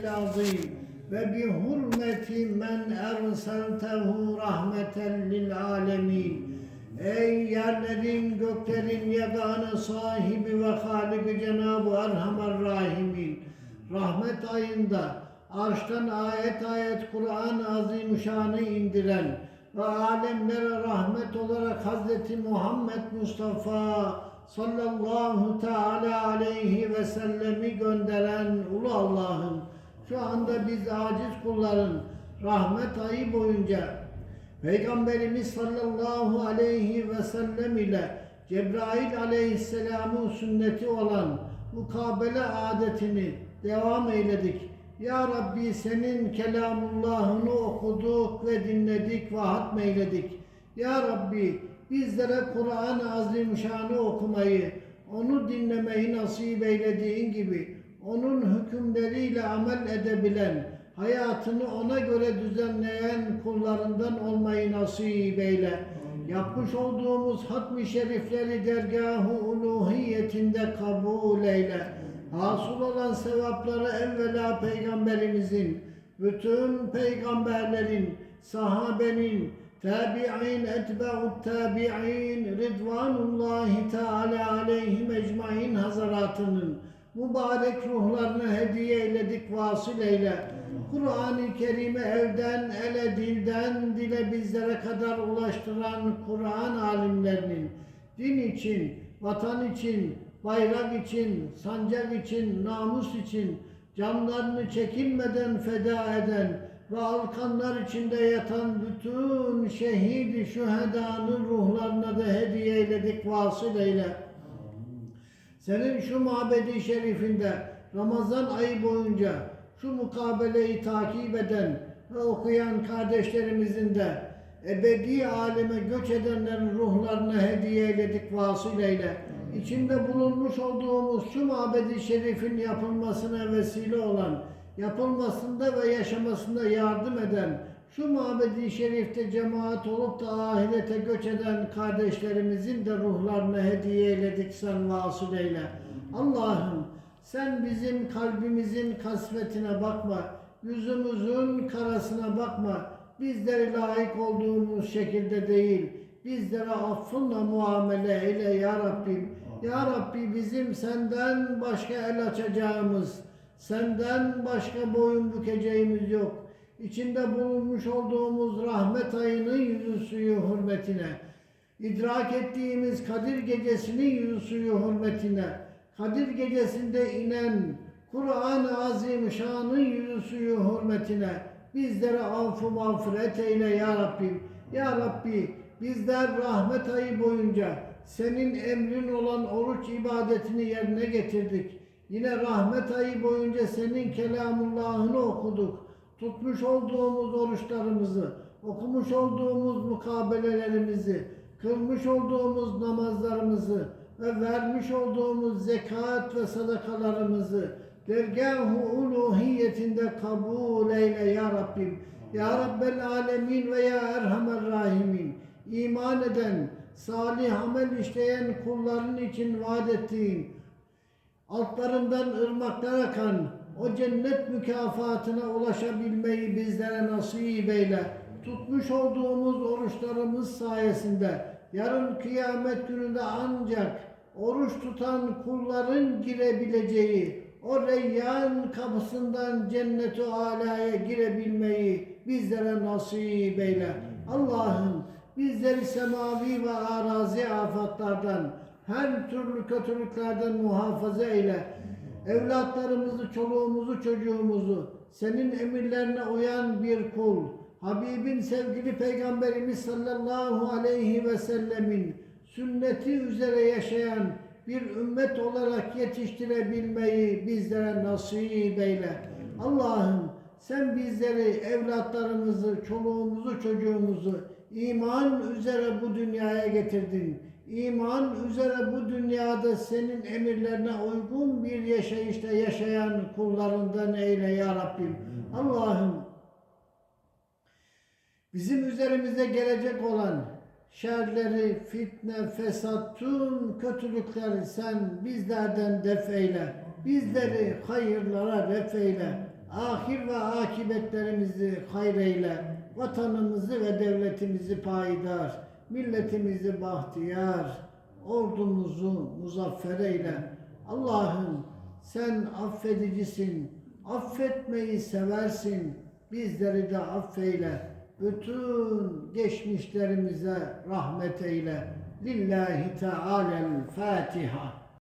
العظيم وبحرمة من أرسلته رحمة للعالمين Ey yerlerin göklerin yegane sahibi ve haliki Cenab-ı Erhamer Rahimin rahmet ayında arştan ayet ayet Kur'an-ı Azimüşşan'ı indiren ve alemlere rahmet olarak Hazreti Muhammed Mustafa sallallahu teala aleyhi ve sellemi gönderen Ulu Allah'ın şu anda biz aciz kulların rahmet ayı boyunca Peygamberimiz sallallahu aleyhi ve sellem ile Cebrail aleyhisselamın sünneti olan mukabele adetini devam eyledik. Ya Rabbi senin kelamullahını okuduk ve dinledik ve hatmeyledik. Ya Rabbi bizlere Kur'an-ı Azimüşşan'ı okumayı, onu dinlemeyi nasip eylediğin gibi onun hükümleriyle amel edebilen, hayatını ona göre düzenleyen kullarından olmayı nasip eyle. Yapmış olduğumuz hatmi şerifleri dergahı uluhiyetinde kabul eyle. Hasıl olan sevapları evvela peygamberimizin, bütün peygamberlerin, sahabenin, tabi'in, etba'ut tabi'in, ridvanullahi teala aleyhim ecmain hazaratının, mübarek ruhlarını hediye eyledik vasıl eyle. Kur'an-ı Kerim'i elden ele dilden dile bizlere kadar ulaştıran Kur'an alimlerinin din için, vatan için, bayrak için, sancak için, namus için canlarını çekinmeden feda eden ve alkanlar içinde yatan bütün şehidi şühedanın ruhlarına da hediye eyledik vasıl eyle. Senin şu mabedi şerifinde Ramazan ayı boyunca şu mukabeleyi takip eden ve okuyan kardeşlerimizin de ebedi aleme göç edenlerin ruhlarına hediye eyledik vasıl eyle. İçinde bulunmuş olduğumuz şu mabedi şerifin yapılmasına vesile olan, yapılmasında ve yaşamasında yardım eden, şu mabedi şerifte cemaat olup da ahirete göç eden kardeşlerimizin de ruhlarına hediye eyledik sen vasıl eyle. Allah'ım sen bizim kalbimizin kasvetine bakma, yüzümüzün karasına bakma. Bizleri layık olduğumuz şekilde değil, bizlere affınla muamele eyle ya Rabbim. Ya Rabbi bizim senden başka el açacağımız, senden başka boyun bükeceğimiz yok. İçinde bulunmuş olduğumuz rahmet ayının yüzü suyu hürmetine, idrak ettiğimiz Kadir gecesinin yüzü suyu hürmetine, Kadir gecesinde inen Kur'an-ı Azimüşşan'ın yüzü suyu hürmetine bizlere affı mağfiret eyle ya Rabbim. Ya Rabbi bizler rahmet ayı boyunca senin emrin olan oruç ibadetini yerine getirdik. Yine rahmet ayı boyunca senin kelamullahını okuduk. Tutmuş olduğumuz oruçlarımızı, okumuş olduğumuz mukabelelerimizi, kılmış olduğumuz namazlarımızı ve vermiş olduğumuz zekat ve sadakalarımızı dergah-ı uluhiyetinde kabul eyle ya Rabbim. Ya Rabbel alemin ve ya erhamer rahimin. İman eden, salih amel işleyen kulların için vaat ettiğin, altlarından ırmaklar akan o cennet mükafatına ulaşabilmeyi bizlere nasip eyle. Tutmuş olduğumuz oruçlarımız sayesinde yarın kıyamet gününde ancak oruç tutan kulların girebileceği o reyyan kapısından cennet-i alaya girebilmeyi bizlere nasip eyle. Allah'ım bizleri semavi ve arazi afatlardan, her türlü kötülüklerden muhafaza eyle. Evlatlarımızı, çoluğumuzu, çocuğumuzu senin emirlerine uyan bir kul, Habibin sevgili Peygamberimiz sallallahu aleyhi ve sellemin sünneti üzere yaşayan bir ümmet olarak yetiştirebilmeyi bizlere nasip eyle. Allah'ım sen bizleri, evlatlarımızı, çoluğumuzu, çocuğumuzu iman üzere bu dünyaya getirdin. İman üzere bu dünyada senin emirlerine uygun bir yaşayışta yaşayan kullarından eyle ya Rabbim. Allah'ım bizim üzerimize gelecek olan şerleri, fitne, fesat, tüm kötülükleri sen bizlerden def eyle. Bizleri hayırlara ref eyle. Ahir ve akibetlerimizi hayır eyle. Vatanımızı ve devletimizi payidar. Milletimizi bahtiyar. Ordumuzu muzaffer eyle. Allah'ım sen affedicisin. Affetmeyi seversin. Bizleri de affeyle. Bütün geçmişlerimize rahmet eyle. Lillahi Teala'l Fatiha.